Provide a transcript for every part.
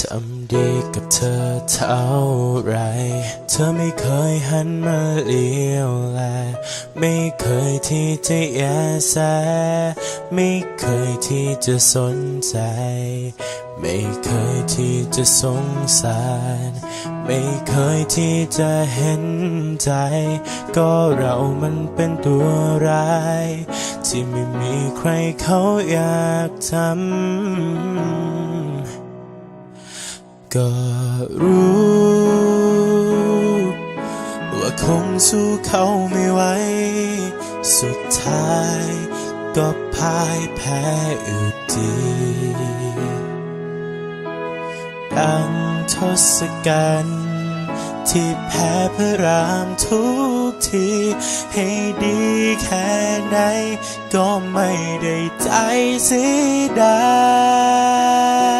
ทำดีกับเธอเท่าไร เธอไม่เคยหันมาเลี้ยวแล ไม่เคยที่จะแยแส ไม่เคยที่จะสนใจ ไม่เคยที่จะสงสาร ไม่เคยที่จะเห็นใจ ก็เรามันเป็นตัวร้าย ที่ไม่มีใครเขาอยากทำ ก็รู้ ว่าคงสู้เขาไม่ไหว สุดท้ายก็พ่ายแพ้อยู่ดีดังทศกัณฐ์ที่แพ้พระรามทุกที ให้ดีแค่ไหน ก็ไม่ได้ใจเสียดาย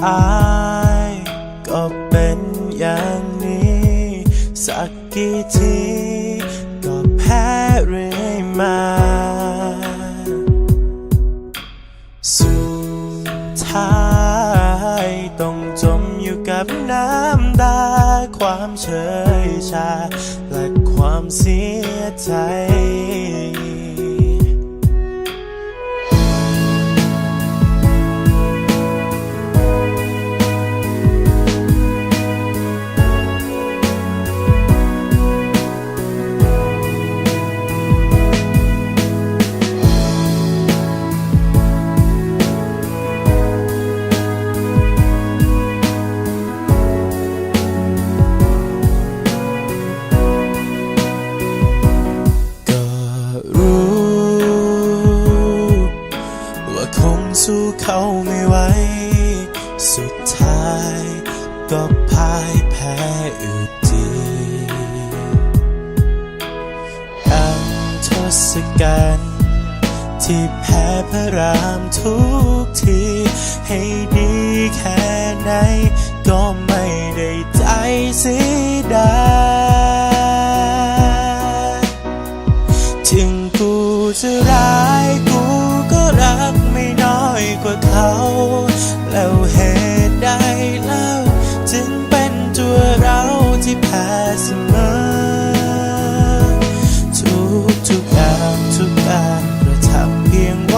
ท้ายก็เป็นอย่างนี้ สักกี่ทีก็แพ้เรื่อยมาสุดท้ายต้องจมอยู่กับน้ำตาความเฉยชา และความเสียใจ เขาไม่ไหว สุดท้ายก็พ่ายแพ้อยู่ดีดังทศกัณฐ์ที่แพ้พระรามทุกที ให้ดีแค่ไหน ก็ไม่ได้ใจเสียดายถึงกูจะร้ายกู ก็รักไม่น้อยกว่าเขา แล้วเหตุใดเล่าจึงเป็นตัวเราที่แพ้เสมอ ทุกทุกอย่างทุกการกระทำเพียงว่า